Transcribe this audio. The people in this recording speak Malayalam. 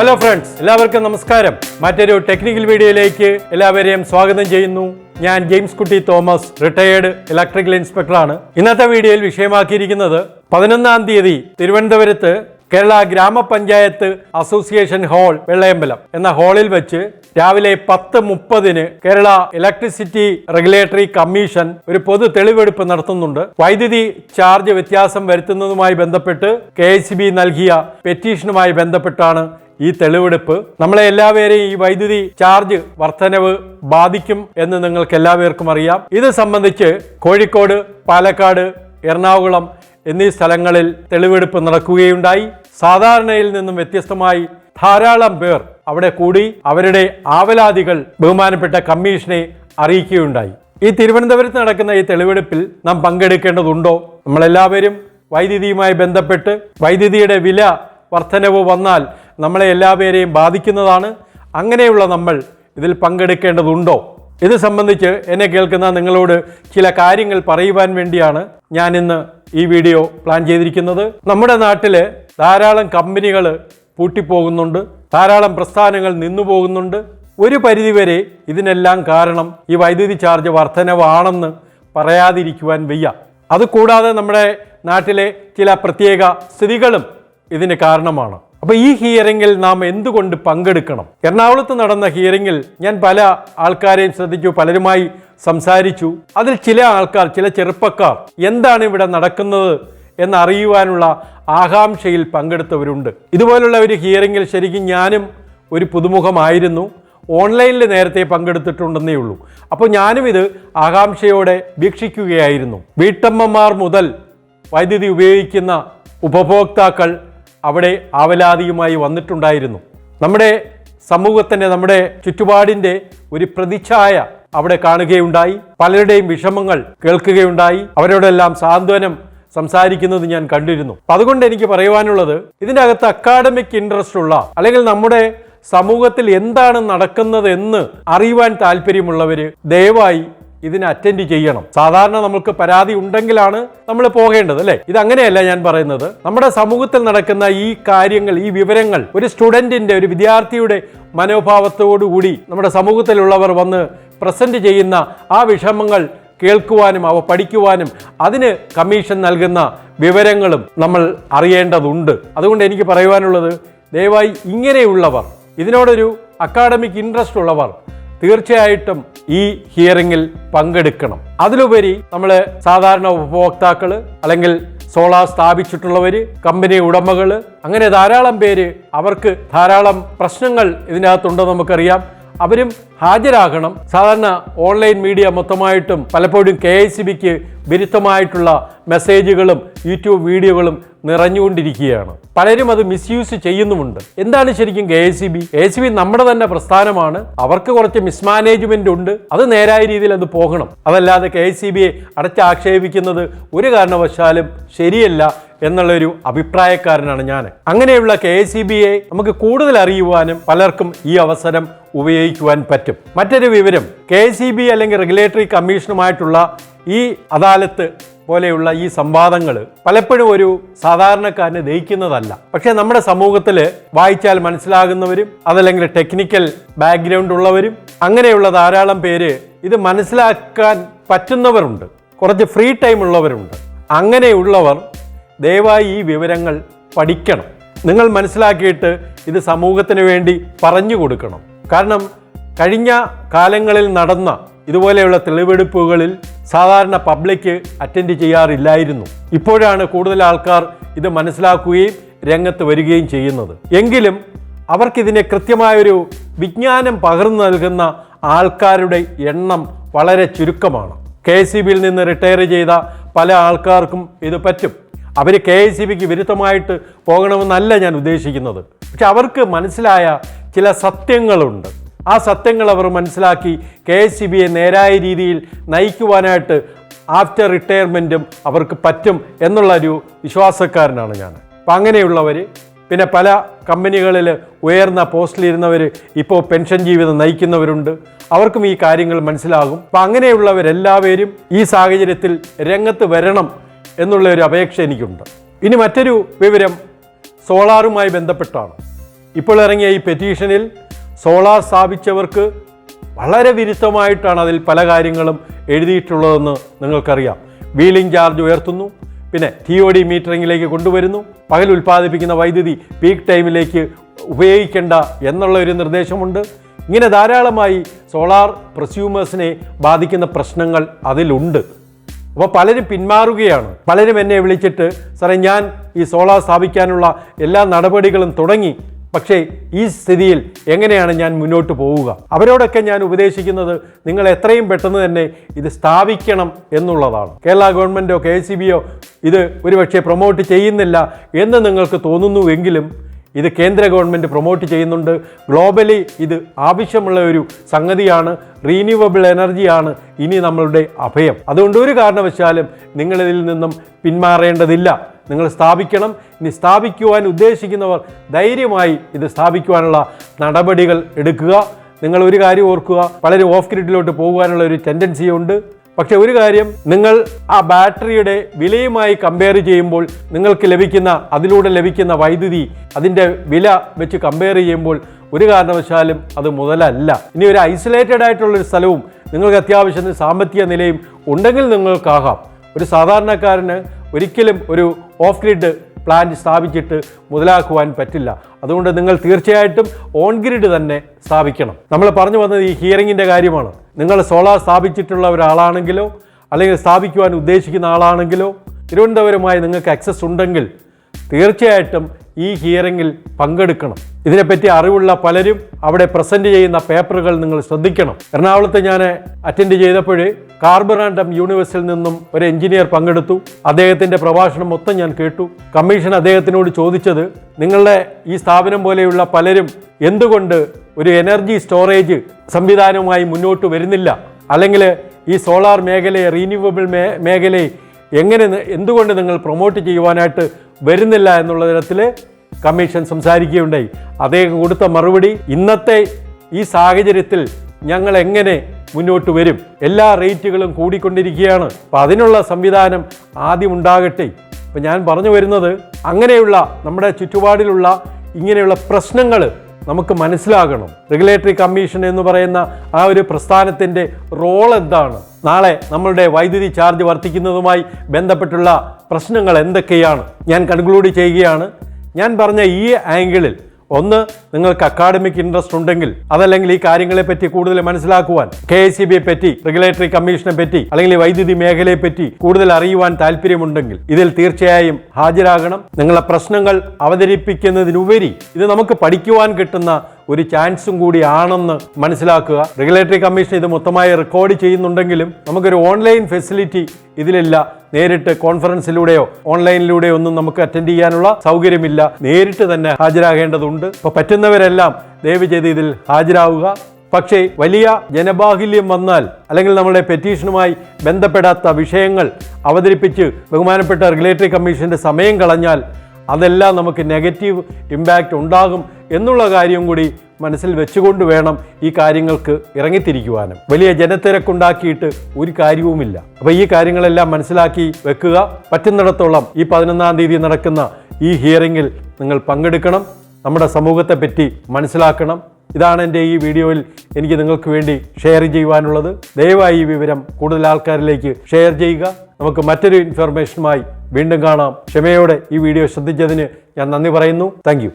ഹലോ ഫ്രണ്ട്സ് എല്ലാവർക്കും നമസ്കാരം. മറ്റൊരു ടെക്നിക്കൽ വീഡിയോയിലേക്ക് എല്ലാവരെയും സ്വാഗതം ചെയ്യുന്നു. ഞാൻ ജെയിംസ് കുട്ടി തോമസ് റിട്ടയേർഡ് ഇലക്ട്രിക്കൽ ഇൻസ്പെക്ടറാണ് ഇന്നത്തെ വീഡിയോയിൽ വിഷയമാക്കിയിരിക്കുന്നത് പതിനൊന്നാം തീയതി തിരുവനന്തപുരത്ത് കേരള ഗ്രാമപഞ്ചായത്ത് അസോസിയേഷൻ ഹാൾ വെള്ളയമ്പലം എന്ന ഹാളിൽ വെച്ച് രാവിലെ പത്ത് മുപ്പതിന് കേരള ഇലക്ട്രിസിറ്റി റെഗുലേറ്ററി കമ്മീഷൻ ഒരു പൊതു തെളിവെടുപ്പ് നടത്തുന്നുണ്ട്. വൈദ്യുതി ചാർജ് വ്യത്യാസം വരുത്തുന്നതുമായി ബന്ധപ്പെട്ട് കെ നൽകിയ പെറ്റീഷനുമായി ബന്ധപ്പെട്ടാണ് ഈ തെളിവെടുപ്പ് നമ്മളെ എല്ലാവരെയും ഈ വൈദ്യുതി ചാർജ് വർധനവ് ബാധിക്കും എന്ന് നിങ്ങൾക്ക് എല്ലാവർക്കും അറിയാം. ഇത് സംബന്ധിച്ച് കോഴിക്കോട് പാലക്കാട് എറണാകുളം എന്നീ സ്ഥലങ്ങളിൽ തെളിവെടുപ്പ് നടക്കുകയുണ്ടായി. സാധാരണയിൽ നിന്നും വ്യത്യസ്തമായി ധാരാളം പേർ അവിടെ കൂടി അവരുടെ ആവലാതികൾ ബഹുമാനപ്പെട്ട കമ്മീഷനെ അറിയിക്കുകയുണ്ടായി. ഈ തിരുവനന്തപുരത്ത് നടക്കുന്ന ഈ തെളിവെടുപ്പിൽ നാം പങ്കെടുക്കേണ്ടതുണ്ടോ? നമ്മളെല്ലാവരും വൈദ്യുതിയുമായി ബന്ധപ്പെട്ട് വൈദ്യുതിയുടെ വില വർധനവ് വന്നാൽ നമ്മളെ എല്ലാവരെയും ബാധിക്കുന്നതാണ്. അങ്ങനെയുള്ള നമ്മൾ ഇതിൽ പങ്കെടുക്കേണ്ടതുണ്ടോ? ഇത് സംബന്ധിച്ച് എന്നെ കേൾക്കുന്ന നിങ്ങളോട് ചില കാര്യങ്ങൾ പറയുവാൻ വേണ്ടിയാണ് ഞാൻ ഇന്ന് ഈ വീഡിയോ പ്ലാൻ ചെയ്തിരിക്കുന്നത്. നമ്മുടെ നാട്ടിൽ ധാരാളം കമ്പനികൾ പൂട്ടിപ്പോകുന്നുണ്ട്. ധാരാളം പ്രസ്ഥാനങ്ങൾ നിന്നു പോകുന്നുണ്ട് ഒരു പരിധിവരെ ഇതിനെല്ലാം കാരണം ഈ വൈദ്യുതി ചാർജ് വർധനവാണെന്ന് പറയാതിരിക്കുവാൻ വയ്യ. അതുകൂടാതെ നമ്മുടെ നാട്ടിലെ ചില പ്രത്യേക സ്ഥിതികളും ഇതിന് കാരണമാണ്. അപ്പൊ ഈ ഹിയറിങ്ങിൽ നാം എന്തുകൊണ്ട് പങ്കെടുക്കണം? എറണാകുളത്ത് നടന്ന ഹിയറിങ്ങിൽ ഞാൻ പല ആൾക്കാരെയും ശ്രദ്ധിച്ചു പലരുമായി സംസാരിച്ചു. അതിൽ ചില ആൾക്കാർ ചില ചെറുപ്പക്കാർ എന്താണ് ഇവിടെ നടക്കുന്നത് എന്നറിയുവാനുള്ള ആകാംക്ഷയിൽ പങ്കെടുത്തവരുണ്ട്. ഇതുപോലുള്ള ഒരു ഹിയറിങ്ങിൽ ശരിക്കും ഞാനും ഒരു പുതുമുഖമായിരുന്നു. ഓൺലൈനിൽ നേരത്തെ പങ്കെടുത്തിട്ടുണ്ടെന്നേ ഉള്ളൂ. അപ്പോൾ ഞാനും ഇത് ആകാംക്ഷയോടെ വീക്ഷിക്കുകയായിരുന്നു. വീട്ടമ്മമാർ മുതൽ വൈദ്യുതി ഉപയോഗിക്കുന്ന ഉപഭോക്താക്കൾ അവിടെ ആവലാതിയുമായി വന്നിട്ടുണ്ടായിരുന്നു. നമ്മുടെ സമൂഹത്തിന്റെ നമ്മുടെ ചുറ്റുപാടിന്റെ ഒരു പ്രതിച്ഛായ അവിടെ കാണുകയുണ്ടായി. പലരുടെയും വിഷമങ്ങൾ കേൾക്കുകയുണ്ടായി. അവരോടെല്ലാം സാന്ത്വനം സംസാരിക്കുന്നത് ഞാൻ കണ്ടിരുന്നു. അപ്പം അതുകൊണ്ട് എനിക്ക് പറയുവാനുള്ളത് ഇതിന്റെ അകത്ത് അക്കാഡമിക് ഇൻട്രസ്റ്റ് ഉള്ള അല്ലെങ്കിൽ നമ്മുടെ സമൂഹത്തിൽ എന്താണ് നടക്കുന്നത് എന്ന് അറിയുവാൻ താല്പര്യമുള്ളവർ ദയവായി ഇതിന് അറ്റൻഡ് ചെയ്യണം. സാധാരണ നമുക്ക് പരാതി ഉണ്ടെങ്കിലാണ് നമ്മൾ പോകേണ്ടത് അല്ലേ? ഇത് അങ്ങനെയല്ല ഞാൻ പറയുന്നത്. നമ്മുടെ സമൂഹത്തിൽ നടക്കുന്ന ഈ കാര്യങ്ങൾ ഈ വിവരങ്ങൾ ഒരു സ്റ്റുഡന്റിന്റെ ഒരു വിദ്യാർത്ഥിയുടെ മനോഭാവത്തോടുകൂടി നമ്മുടെ സമൂഹത്തിലുള്ളവർ വന്ന് പ്രസന്റ് ചെയ്യുന്ന ആ വിഷമങ്ങൾ കേൾക്കുവാനും അവ പഠിക്കുവാനും അതിന് കമ്മീഷൻ നൽകുന്ന വിവരങ്ങളും നമ്മൾ അറിയേണ്ടതുണ്ട്. അതുകൊണ്ട് എനിക്ക് പറയുവാനുള്ളത് ദയവായി ഇങ്ങനെയുള്ളവർ ഇതിനോടൊരു അക്കാഡമിക് ഇൻട്രസ്റ്റ് ഉള്ളവർ തീർച്ചയായിട്ടും ഈ ഹിയറിംഗിൽ പങ്കെടുക്കണം. അതിലുപരി നമ്മൾ സാധാരണ ഉപഭോക്താക്കൾ അല്ലെങ്കിൽ സോളാർ സ്ഥാപിച്ചിട്ടുള്ളവർ കമ്പനി ഉടമകൾ അങ്ങനെ ധാരാളം പേര് അവർക്ക് ധാരാളം പ്രശ്നങ്ങൾ ഇതിനകത്തുണ്ടെന്ന് നമുക്കറിയാം. അവരും ഹാജരാകണം. സാധാരണ ഓൺലൈൻ മീഡിയ മൊത്തമായിട്ടും പലപ്പോഴും കെ ഐ സി ബിക്ക് വിരുദ്ധമായിട്ടുള്ള മെസ്സേജുകളും യൂട്യൂബ് വീഡിയോകളും നിറഞ്ഞുകൊണ്ടിരിക്കുകയാണ്. പലരും അത് മിസ്യൂസ് ചെയ്യുന്നുമുണ്ട്. എന്താണ് ശരിക്കും K S C B? A C B നമ്മുടെ തന്നെ പ്രസ്ഥാനമാണ്. അവർക്ക് കുറച്ച് മിസ്മാനേജ്മെന്റ് ഉണ്ട്. അത് നേരായ രീതിയിൽ അത് പോകണം. അതല്ലാതെ കെ എസ് സി ബിയെ അടച്ചാക്ഷേപിക്കുന്നത് ഒരു കാരണവശാലും ശരിയല്ല എന്നുള്ളൊരു അഭിപ്രായക്കാരനാണ് ഞാൻ. അങ്ങനെയുള്ള കെ എസ് സി ബിയെ നമുക്ക് കൂടുതൽ അറിയുവാനും പലർക്കും ഈ അവസരം ഉപയോഗിക്കുവാൻ പറ്റും. മറ്റൊരു വിവരം കെ സി ബി അല്ലെങ്കിൽ റെഗുലേറ്ററി കമ്മീഷനുമായിട്ടുള്ള ഈ അദാലത്ത് പോലെയുള്ള ഈ സംവാദങ്ങൾ പലപ്പോഴും ഒരു സാധാരണക്കാരനെ ദഹിക്കുന്നതല്ല. പക്ഷേ നമ്മുടെ സമൂഹത്തിൽ വായിച്ചാൽ മനസ്സിലാകുന്നവരും അതല്ലെങ്കിൽ ടെക്നിക്കൽ ബാക്ക്ഗ്രൗണ്ട് ഉള്ളവരും അങ്ങനെയുള്ള ധാരാളം പേര് ഇത് മനസ്സിലാക്കാൻ പറ്റുന്നവരുണ്ട്. കുറച്ച് ഫ്രീ ടൈം ഉള്ളവരുണ്ട്. അങ്ങനെയുള്ളവർ ദയവായി ഈ വിവരങ്ങൾ പഠിക്കണം. നിങ്ങൾ മനസ്സിലാക്കിയിട്ട് ഇത് സമൂഹത്തിന് വേണ്ടി പറഞ്ഞു കൊടുക്കണം. കാരണം കഴിഞ്ഞ കാലങ്ങളിൽ നടന്ന ഇതുപോലെയുള്ള തെളിവെടുപ്പുകളിൽ സാധാരണ പബ്ലിക് അറ്റൻഡ് ചെയ്യാറില്ലായിരുന്നു. ഇപ്പോഴാണ് കൂടുതൽ ആൾക്കാർ ഇത് മനസ്സിലാക്കുകയും രംഗത്ത് വരികയും ചെയ്യുന്നത്. എങ്കിലും അവർക്കിതിനെ കൃത്യമായൊരു വിജ്ഞാനം പകർന്നു നൽകുന്ന ആൾക്കാരുടെ എണ്ണം വളരെ ചുരുക്കമാണ്. കെ എസ് സി ബിയിൽ നിന്ന് റിട്ടയർ ചെയ്ത പല ആൾക്കാർക്കും ഇത് പറ്റും. അവർ കെ എസ് സി ബിക്ക് വിരുദ്ധമായിട്ട് പോകണമെന്നല്ല ഞാൻ ഉദ്ദേശിക്കുന്നത്. പക്ഷെ അവർക്ക് മനസ്സിലായ ചില സത്യങ്ങളുണ്ട്. ആ സത്യങ്ങൾ അവർ മനസ്സിലാക്കി കെ എസ് സി ബിയെ നേരായ രീതിയിൽ നയിക്കുവാനായിട്ട് ആഫ്റ്റർ റിട്ടയർമെന്റും അവർക്ക് പറ്റും എന്നുള്ളൊരു വിശ്വാസക്കാരനാണ് ഞാൻ. അപ്പം അങ്ങനെയുള്ളവർ പിന്നെ പല കമ്പനികളിൽ ഉയർന്ന പോസ്റ്റിലിരുന്നവർ ഇപ്പോൾ പെൻഷൻ ജീവിതം നയിക്കുന്നവരുണ്ട്. അവർക്കും ഈ കാര്യങ്ങൾ മനസ്സിലാകും. അപ്പം അങ്ങനെയുള്ളവരെല്ലാവരും ഈ സാഹചര്യത്തിൽ രംഗത്ത് വരണം എന്നുള്ള ഒരു അപേക്ഷ എനിക്കുണ്ട്. ഇനി മറ്റൊരു വിവരം സോളാറുമായി ബന്ധപ്പെട്ടാണ്. ഇപ്പോൾ ഇറങ്ങിയ ഈ പെറ്റീഷനിൽ സോളാർ സ്ഥാപിച്ചവർക്ക് വളരെ വിരുദ്ധമായിട്ടാണ് അതിൽ പല കാര്യങ്ങളും എഴുതിയിട്ടുള്ളതെന്ന് നിങ്ങൾക്കറിയാം. വീലിംഗ് ചാർജ് ഉയർത്തുന്നു പിന്നെ ടി ഒ ഡി മീറ്ററിങ്ങിലേക്ക് കൊണ്ടുവരുന്നു പകൽ ഉൽപ്പാദിപ്പിക്കുന്ന വൈദ്യുതി പീക്ക് ടൈമിലേക്ക് ഉപയോഗിക്കേണ്ട എന്നുള്ള ഒരു നിർദ്ദേശമുണ്ട്. ഇങ്ങനെ ധാരാളമായി സോളാർ പ്രസ്യൂമേഴ്സിനെ ബാധിക്കുന്ന പ്രശ്നങ്ങൾ അതിലുണ്ട്. അപ്പോൾ പലരും പിന്മാറുകയാണ്. പലരും എന്നെ വിളിച്ചിട്ട് സാറേ ഞാൻ ഈ സോളാർ സ്ഥാപിക്കാനുള്ള എല്ലാ നടപടികളും തുടങ്ങി പക്ഷേ ഈ സ്ഥിതിയിൽ എങ്ങനെയാണ് ഞാൻ മുന്നോട്ട് പോവുക? അവരോടൊക്കെ ഞാൻ ഉപദേശിക്കുന്നത് നിങ്ങൾ എത്രയും പെട്ടെന്ന് തന്നെ ഇത് സ്ഥാപിക്കണം എന്നുള്ളതാണ്. കേരള ഗവൺമെന്റോ കെ സി ബിയോ ഇത് ഒരുപക്ഷെ പ്രൊമോട്ട് ചെയ്യുന്നില്ല എന്ന് നിങ്ങൾക്ക് തോന്നുന്നുവെങ്കിലും ഇത് കേന്ദ്ര ഗവൺമെന്റ് പ്രൊമോട്ട് ചെയ്യുന്നുണ്ട്. ഗ്ലോബലി ഇത് ആവശ്യമുള്ള ഒരു സംഗതിയാണ്. റീന്യൂവബിൾ എനർജിയാണ് ഇനി നമ്മളുടെ അഭയം. അതുകൊണ്ട് ഒരു കാരണവശാലും നിങ്ങളിതിൽ നിന്നും പിന്മാറേണ്ടതില്ല. നിങ്ങൾ സ്ഥാപിക്കണം. ഇനി സ്ഥാപിക്കുവാൻ ഉദ്ദേശിക്കുന്നവർ ധൈര്യമായി ഇത് സ്ഥാപിക്കുവാനുള്ള നടപടികൾ എടുക്കുക. നിങ്ങൾ ഒരു കാര്യം ഓർക്കുക വളരെ ഓഫ് ഗ്രിഡിലോട്ട് പോകുവാനുള്ള ഒരു ടെൻഡൻസി ഉണ്ട്. പക്ഷെ ഒരു കാര്യം നിങ്ങൾ ആ ബാറ്ററിയുടെ വിലയുമായി കമ്പയർ ചെയ്യുമ്പോൾ നിങ്ങൾക്ക് ലഭിക്കുന്ന അതിലൂടെ ലഭിക്കുന്ന വൈദ്യുതി അതിന്റെ വില വെച്ച് കമ്പയർ ചെയ്യുമ്പോൾ ഒരു കാരണവശാലും അത് മുതലല്ല. ഇനി ഒരു ഐസൊലേറ്റഡ് ആയിട്ടുള്ളൊരു സ്ഥലവും നിങ്ങൾക്ക് അത്യാവശ്യത്തിന് സാമ്പത്തിക നിലയും ഉണ്ടെങ്കിൽ നിങ്ങൾക്കാകാം. ഒരു സാധാരണക്കാരന് ഒരിക്കലും ഒരു ഓഫ് ഗ്രിഡ് പ്ലാന്റ് സ്ഥാപിച്ചിട്ട് മുതലാക്കുവാൻ പറ്റില്ല. അതുകൊണ്ട് നിങ്ങൾ തീർച്ചയായിട്ടും ഓൺ ഗ്രിഡ് തന്നെ സ്ഥാപിക്കണം. നമ്മൾ പറഞ്ഞു വന്നത് ഈ ഹിയറിങ്ങിന്റെ കാര്യമാണ്. നിങ്ങൾ സോളാർ സ്ഥാപിച്ചിട്ടുള്ള ഒരാളാണെങ്കിലോ അല്ലെങ്കിൽ സ്ഥാപിക്കുവാൻ ഉദ്ദേശിക്കുന്ന ആളാണെങ്കിലോ തിരുവനന്തപുരമായി നിങ്ങൾക്ക് ആക്സസ് ഉണ്ടെങ്കിൽ തീർച്ചയായിട്ടും ഈ ഹിയറിങ്ങിൽ പങ്കെടുക്കണം. ഇതിനെപ്പറ്റി അറിവുള്ള പലരും അവിടെ പ്രസന്റ് ചെയ്യുന്ന പേപ്പറുകൾ നിങ്ങൾ ശ്രദ്ധിക്കണം. എറണാകുളത്ത് ഞാൻ അറ്റൻഡ് ചെയ്തപ്പോൾ കാർബറാൻഡം യൂണിവേഴ്സിൽ നിന്നും ഒരു എഞ്ചിനീയർ പങ്കെടുത്തു. അദ്ദേഹത്തിന്റെ പ്രഭാഷണം മൊത്തം ഞാൻ കേട്ടു. കമ്മീഷൻ അദ്ദേഹത്തിനോട് ചോദിച്ചത് നിങ്ങളുടെ ഈ സ്ഥാപനം പോലെയുള്ള പലരും എന്തുകൊണ്ട് ഒരു എനർജി സ്റ്റോറേജ് സംവിധാനവുമായി മുന്നോട്ട് വരുന്നില്ല? അല്ലെങ്കിൽ ഈ സോളാർ മേഖലയെ റീന്യൂവബിൾ മേ മേഖലയെ എങ്ങനെ എന്തുകൊണ്ട് നിങ്ങൾ പ്രൊമോട്ട് ചെയ്യുവാനായിട്ട് വരുന്നില്ല? എന്നുള്ള തരത്തിൽ കമ്മീഷൻ സംസാരിക്കുകയുണ്ടായി. അദ്ദേഹം കൊടുത്ത മറുപടി ഇന്നത്തെ ഈ സാഹചര്യത്തിൽ ഞങ്ങൾ എങ്ങനെ മുന്നോട്ട് വരും? എല്ലാ റേറ്റുകളും കൂടിക്കൊണ്ടിരിക്കുകയാണ്. അപ്പം അതിനുള്ള സംവിധാനം ആദ്യം ഉണ്ടാകട്ടെ. ഇപ്പം ഞാൻ പറഞ്ഞു വരുന്നത് അങ്ങനെയുള്ള നമ്മുടെ ചുറ്റുപാടിലുള്ള ഇങ്ങനെയുള്ള പ്രശ്നങ്ങൾ നമുക്ക് മനസ്സിലാകണം. റെഗുലേറ്ററി കമ്മീഷൻ എന്ന് പറയുന്ന ആ ഒരു പ്രസ്ഥാനത്തിന്റെ റോൾ എന്താണ്? നാളെ നമ്മളുടെ വൈദ്യുതി ചാർജ് വർദ്ധിക്കുന്നതുമായി ബന്ധപ്പെട്ടുള്ള പ്രശ്നങ്ങൾ എന്തൊക്കെയാണ്? ഞാൻ കൺക്ലൂഡ് ചെയ്യുകയാണ്. ഞാൻ പറഞ്ഞ ഈ ആംഗിളിൽ ഒന്ന് നിങ്ങൾക്ക് അക്കാഡമിക് ഇൻട്രസ്റ്റ് ഉണ്ടെങ്കിൽ അതല്ലെങ്കിൽ ഈ കാര്യങ്ങളെ പറ്റി കൂടുതൽ മനസ്സിലാക്കുവാൻ കെ എസ് സി ബിയെ പറ്റി റെഗുലേറ്ററി കമ്മീഷനെ പറ്റി അല്ലെങ്കിൽ വൈദ്യുതി മേഖലയെ പറ്റി കൂടുതൽ അറിയുവാൻ താല്പര്യമുണ്ടെങ്കിൽ ഇതിൽ തീർച്ചയായും ഹാജരാകണം. നിങ്ങളെ പ്രശ്നങ്ങൾ അവതരിപ്പിക്കുന്നതിനുപരി ഇത് നമുക്ക് പഠിക്കുവാൻ കിട്ടുന്ന ഒരു ചാൻസും കൂടി ആണെന്ന് മനസ്സിലാക്കുക. റെഗുലേറ്ററി കമ്മീഷൻ ഇത് മൊത്തമായി റെക്കോർഡ് ചെയ്യുന്നുണ്ടെങ്കിലും നമുക്കൊരു ഓൺലൈൻ ഫെസിലിറ്റി ഇതിലില്ല. നേരിട്ട് കോൺഫറൻസിലൂടെയോ ഓൺലൈനിലൂടെയോ ഒന്നും നമുക്ക് അറ്റൻഡ് ചെയ്യാനുള്ള സൗകര്യമില്ല. നേരിട്ട് തന്നെ ഹാജരാകേണ്ടതുണ്ട്. അപ്പോൾ പറ്റുന്നവരെല്ലാം ദയവ് ചെയ്ത് ഇതിൽ ഹാജരാവുക. പക്ഷേ വലിയ ജനബാഹുല്യം വന്നാൽ അല്ലെങ്കിൽ നമ്മുടെ പെറ്റീഷനുമായി ബന്ധപ്പെടാത്ത വിഷയങ്ങൾ അവതരിപ്പിച്ച് ബഹുമാനപ്പെട്ട റെഗുലേറ്ററി കമ്മീഷന്റെ സമയം കളഞ്ഞാൽ അതെല്ലാം നമുക്ക് നെഗറ്റീവ് ഇമ്പാക്റ്റ് ഉണ്ടാകും എന്നുള്ള കാര്യം കൂടി മനസ്സിൽ വെച്ചുകൊണ്ട് വേണം ഈ കാര്യങ്ങൾക്ക് ഇറങ്ങിത്തിരിക്കുവാനും. വലിയ ജനത്തിരക്കുണ്ടാക്കിയിട്ട് ഒരു കാര്യവുമില്ല. അപ്പോൾ ഈ കാര്യങ്ങളെല്ലാം മനസ്സിലാക്കി വെക്കുക. പറ്റുന്നിടത്തോളം ഈ പതിനൊന്നാം തീയതി നടക്കുന്ന ഈ ഹിയറിങ്ങിൽ നിങ്ങൾ പങ്കെടുക്കണം. നമ്മുടെ സമൂഹത്തെ പറ്റി മനസ്സിലാക്കണം. ഇതാണ് എന്റെ ഈ വീഡിയോയിൽ എനിക്ക് നിങ്ങൾക്ക് വേണ്ടി ഷെയർ ചെയ്യുവാനുള്ളത്. ദയവായി ഈ വിവരം കൂടുതൽ ആൾക്കാരിലേക്ക് ഷെയർ ചെയ്യുക. നമുക്ക് മറ്റൊരു ഇൻഫർമേഷനുമായി വീണ്ടും കാണാം. ക്ഷമയോടെ ഈ വീഡിയോ ശ്രദ്ധിച്ചതിന് ഞാൻ നന്ദി പറയുന്നു. താങ്ക്